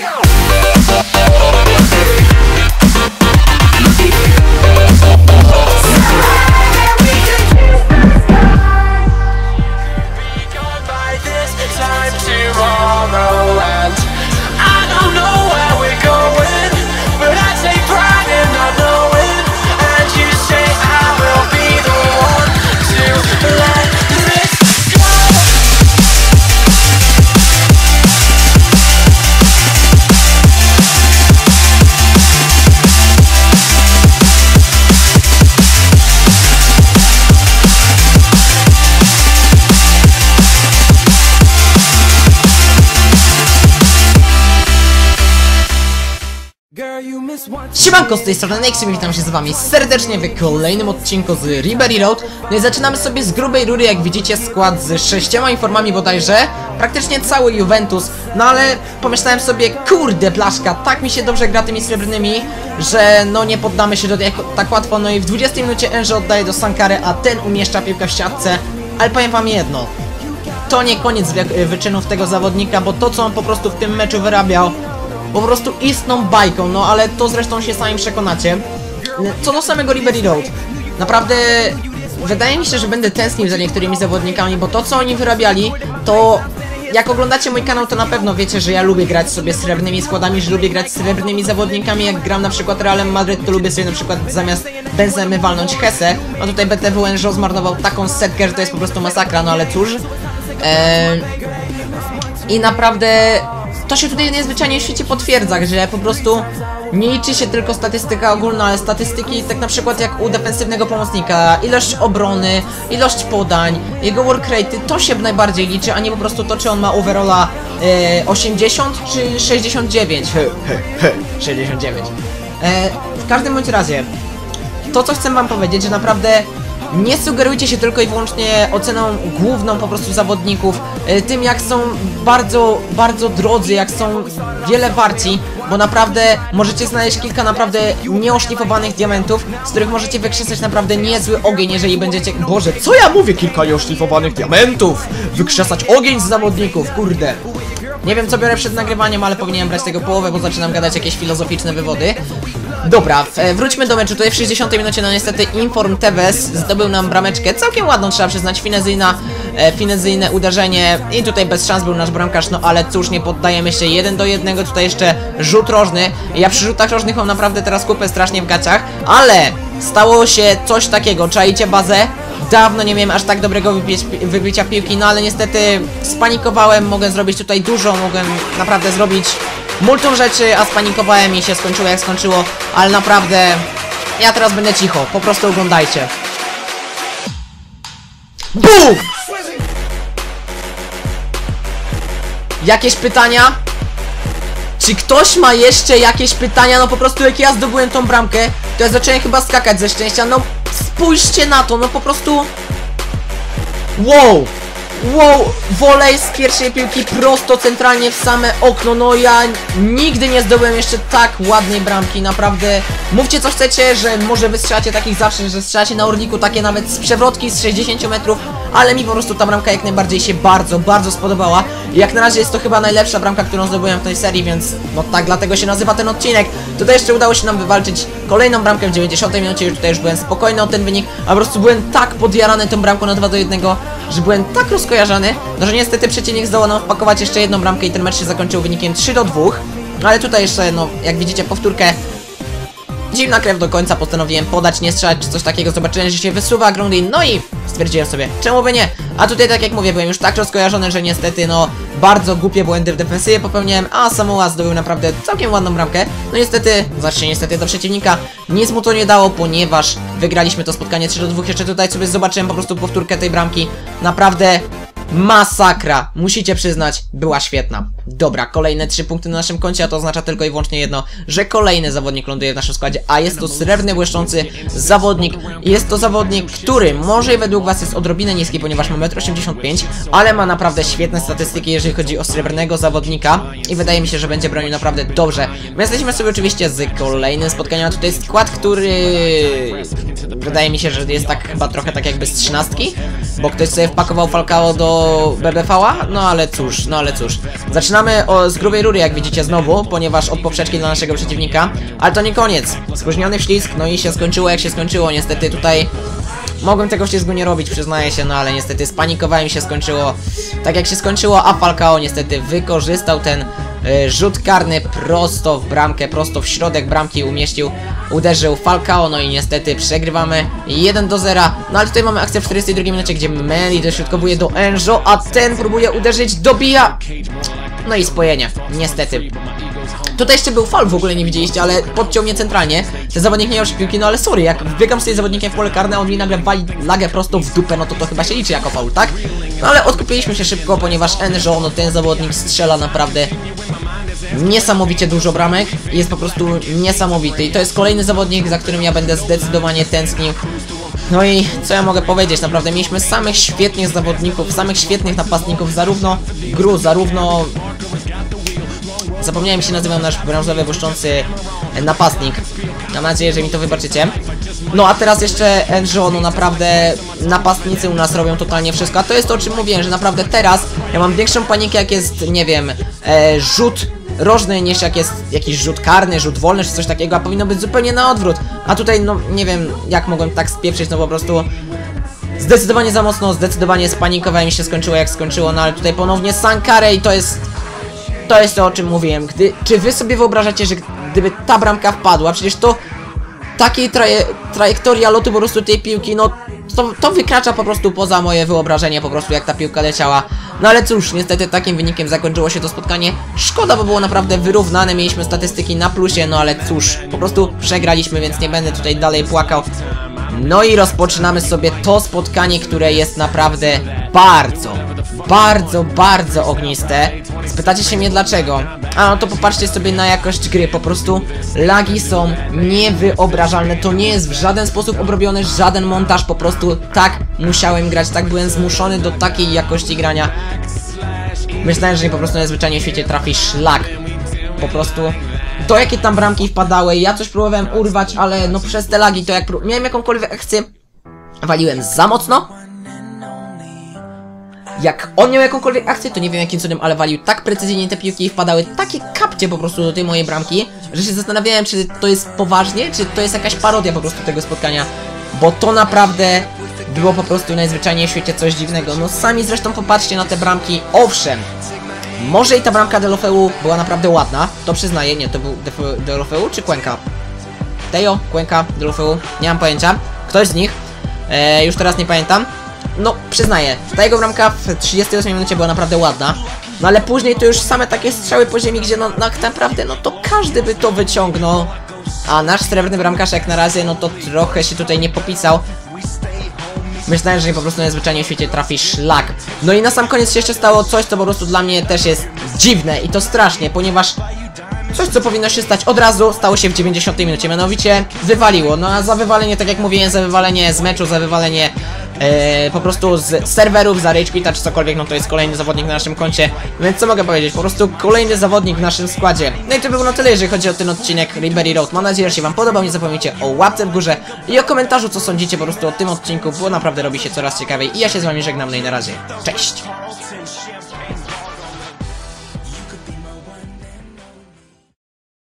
Go! Siemanko, z tej strony Nexim i witam się z wami serdecznie w kolejnym odcinku z Ribery Road. No i zaczynamy sobie z grubej rury, jak widzicie skład z sześcioma informami bodajże Praktycznie cały Juventus, no ale pomyślałem sobie, kurde blaszka, tak mi się dobrze gra tymi srebrnymi Że no nie poddamy się do tak łatwo. No i w 20 minucie Enże oddaje do Sankary, a ten umieszcza piłkę w siatce. Ale powiem wam jedno, to nie koniec wy- wyczynów tego zawodnika, bo to co on po prostu w tym meczu wyrabiał po prostu istną bajką, no ale to zresztą się sami przekonacie. Co do samego Ribery Road, naprawdę wydaje mi się, że będę tęsknił za niektórymi zawodnikami, bo to co oni wyrabiali, to jak oglądacie mój kanał, to na pewno wiecie, że ja lubię grać sobie srebrnymi składami, że lubię grać srebrnymi zawodnikami. Jak gram na przykład Realem Madryt, to lubię sobie na przykład zamiast Benzemy walnąć Hesse. No tutaj BTW Enjo zmarnował taką setkę, że to jest po prostu masakra, no ale cóż. Eee, i naprawdę to się tutaj niezwyczajnie w świecie potwierdza, że po prostu nie liczy się tylko statystyka ogólna, ale statystyki tak na przykład jak u defensywnego pomocnika, ilość obrony, ilość podań, jego work rate, to się najbardziej liczy, a nie po prostu to, czy on ma overalla e, 80 czy 69. He, he, he, 69. E, w każdym bądź razie, to co chcę wam powiedzieć, że naprawdę nie sugerujcie się tylko i wyłącznie oceną główną po prostu zawodników, e, tym jak są bardzo, bardzo drodzy, jak są wiele warci, bo naprawdę możecie znaleźć kilka naprawdę nieoszlifowanych diamentów, z których możecie wykrzesać naprawdę niezły ogień, jeżeli będziecie... Boże, co ja mówię? Kilka nieoszlifowanych diamentów! Wykrzesać ogień z zawodników, kurde! Nie wiem co biorę przed nagrywaniem, ale powinienem brać tego połowę, bo zaczynam gadać jakieś filozoficzne wywody. Dobra, e, wróćmy do meczu. Tutaj w 60 minucie, no niestety Inform Tevez zdobył nam brameczkę. Całkiem ładną, trzeba przyznać, finezyjna, e, finezyjne uderzenie. I tutaj bez szans był nasz bramkarz, no ale cóż, nie poddajemy się 1 do 1. Tutaj jeszcze rzut rożny. Ja przy rzutach rożnych mam naprawdę teraz kupę strasznie w gaciach, ale stało się coś takiego. Czajcie bazę? Dawno nie miałem aż tak dobrego wybicia piłki, no ale niestety spanikowałem, mogę zrobić tutaj dużo, mogłem naprawdę zrobić multum rzeczy, a spanikowałem i się skończyło jak skończyło, ale naprawdę ja teraz będę cicho, po prostu oglądajcie. BUM! Jakieś pytania? Czy ktoś ma jeszcze jakieś pytania? No po prostu jak ja zdobyłem tą bramkę, to ja zacząłem chyba skakać ze szczęścia. No spójrzcie na to, no po prostu... Wow! Wow! Wolej z pierwszej piłki prosto centralnie w same okno. No ja nigdy nie zdobyłem jeszcze tak ładnej bramki, naprawdę. Mówcie co chcecie, że może wy strzelacie takich zawsze, że strzelacie na Orliku takie nawet z przewrotki z 60 metrów, ale mi po prostu ta bramka jak najbardziej się bardzo, bardzo spodobała. Jak na razie jest to chyba najlepsza bramka, którą zdobyłem w tej serii, więc no tak dlatego się nazywa ten odcinek. Tutaj jeszcze udało się nam wywalczyć kolejną bramkę w 90 minucie, już tutaj już byłem spokojny o ten wynik, a po prostu byłem tak podjarany tą bramką na 2 do 1, że byłem tak rozkojarzony, no że niestety przeciwnik zdołał nam wpakować jeszcze jedną bramkę i ten mecz się zakończył wynikiem 3 do 2. Ale tutaj jeszcze, no, jak widzicie, powtórkę Zimna krew do końca postanowiłem podać, nie strzelać czy coś takiego, zobaczyłem, że się wysuwa Grundin, no i stwierdziłem sobie, czemu by nie? A tutaj tak jak mówię, byłem już tak rozkojarzony, że niestety no bardzo głupie błędy w defensywie popełniłem, a Samoa zdobył naprawdę całkiem ładną bramkę. No niestety, znaczy niestety do przeciwnika, nic mu to nie dało, ponieważ wygraliśmy to spotkanie 3 do 2. Jeszcze tutaj sobie zobaczyłem po prostu powtórkę tej bramki. Naprawdę Masakra, musicie przyznać, była świetna. Dobra, kolejne trzy punkty na naszym koncie, a to oznacza tylko i wyłącznie jedno, że kolejny zawodnik ląduje w naszym składzie, a jest to srebrny, błyszczący zawodnik. Jest to zawodnik, który może według was jest odrobinę niski, ponieważ ma 1,85 m, ale ma naprawdę świetne statystyki, jeżeli chodzi o srebrnego zawodnika i wydaje mi się, że będzie bronił naprawdę dobrze. My jesteśmy sobie oczywiście z kolejnym spotkaniem, a tutaj skład, który wydaje mi się, że jest tak chyba trochę tak jakby z trzynastki, bo ktoś sobie wpakował Falcao do BBV-a, no ale cóż, no ale cóż. Zaczynamy o, z grubej rury, jak widzicie znowu, ponieważ od poprzeczki dla naszego przeciwnika, ale to nie koniec. Spóźniony wślizg, no i się skończyło jak się skończyło, niestety tutaj Mogłem tego ślizgu nie robić, przyznaję się, no ale niestety spanikowałem się skończyło tak jak się skończyło, a Falcao niestety wykorzystał ten y, rzut karny prosto w bramkę, prosto w środek bramki umieścił, uderzył Falcao, no i niestety przegrywamy 1 do 0, no ale tutaj mamy akcję w 42 minucie, gdzie Meli dośrodkowuje do Enjo, a ten próbuje uderzyć, dobija, no i spojenie, niestety. Tutaj jeszcze był fal, w ogóle nie widzieliście, ale podciął mnie centralnie. Ten zawodnik nie miał piłki, no ale sorry, jak wbiegam z tej zawodnikiem w pole karne, on mi nagle wali lagę prosto w dupę, no to to chyba się liczy jako faul, tak? No ale odkupiliśmy się szybko, ponieważ Enjo, no ten zawodnik strzela naprawdę niesamowicie dużo bramek jest po prostu niesamowity i to jest kolejny zawodnik, za którym ja będę zdecydowanie tęsknił. No i co ja mogę powiedzieć, naprawdę mieliśmy samych świetnych zawodników, samych świetnych napastników, zarówno gru, zarówno Zapomniałem się nazywał nasz brązowy błyszczący napastnik. Mam nadzieję, że mi to wybaczycie. No a teraz jeszcze Enjo, no naprawdę napastnicy u nas robią totalnie wszystko. A to jest to, o czym mówiłem, że naprawdę teraz ja mam większą panikę, jak jest, nie wiem, e, rzut rożny niż jak jest jakiś rzut karny, rzut wolny czy coś takiego, a powinno być zupełnie na odwrót. A tutaj, no nie wiem, jak mogłem tak spieprzyć, no po prostu zdecydowanie za mocno, zdecydowanie spanikowałem i się skończyło jak skończyło, no ale tutaj ponownie Sankare i to jest to jest to, o czym mówiłem. Gdy, czy wy sobie wyobrażacie, że gdyby ta bramka wpadła, przecież to takiej traje, trajektoria lotu po prostu tej piłki, no to, to wykracza po prostu poza moje wyobrażenie, po prostu jak ta piłka leciała. No ale cóż, niestety takim wynikiem zakończyło się to spotkanie. Szkoda, bo było naprawdę wyrównane, mieliśmy statystyki na plusie, no ale cóż, po prostu przegraliśmy, więc nie będę tutaj dalej płakał. No i rozpoczynamy sobie to spotkanie, które jest naprawdę bardzo, bardzo, bardzo ogniste. Spytacie się mnie dlaczego? A no to popatrzcie sobie na jakość gry, po prostu lagi są niewyobrażalne, to nie jest w żaden sposób obrobiony, żaden montaż, po prostu tak musiałem grać, tak byłem zmuszony do takiej jakości grania. Myślałem, że po prostu najzwyczajniej w świecie trafi szlak. Po prostu to jakie tam bramki wpadały, ja coś próbowałem urwać, ale no przez te lagi to jak miałem jakąkolwiek akcję, waliłem za mocno. Jak on miał jakąkolwiek akcję, to nie wiem jakim cudem, ale walił tak precyzyjnie te piłki i wpadały takie kapcie po prostu do tej mojej bramki, że się zastanawiałem, czy to jest poważnie, czy to jest jakaś parodia po prostu tego spotkania. Bo to naprawdę było po prostu najzwyczajniej w świecie coś dziwnego. No sami zresztą popatrzcie na te bramki. Owszem, może i ta bramka Delofeu była naprawdę ładna, to przyznaję, nie, to był Delofeu czy Cuenca? Tejo, Cuenca, Delofeu, nie mam pojęcia. Ktoś z nich, e, już teraz nie pamiętam. No, przyznaję, ta jego bramka w 38 minucie była naprawdę ładna. No ale później to już same takie strzały po ziemi, gdzie no tak naprawdę, no to każdy by to wyciągnął. A nasz srebrny bramkarz jak na razie, no to trochę się tutaj nie popisał. Myślałem, że po prostu najzwyczajniej w świecie trafi szlak. No i na sam koniec się jeszcze stało coś, co po prostu dla mnie też jest dziwne i to strasznie, ponieważ coś, co powinno się stać od razu, stało się w 90 minucie, mianowicie wywaliło. No a za wywalenie, tak jak mówiłem, za wywalenie z meczu, za wywalenie e, po prostu z serwerów, za rage quita czy cokolwiek, no to jest kolejny zawodnik na naszym koncie. Więc co mogę powiedzieć, po prostu kolejny zawodnik w naszym składzie. No i to by było na tyle, jeżeli chodzi o ten odcinek Ribery Road. Mam nadzieję, że się wam podobał, nie zapomnijcie o łapce w górze i o komentarzu, co sądzicie po prostu o tym odcinku, bo naprawdę robi się coraz ciekawiej. I ja się z wami żegnam, no i na razie. Cześć!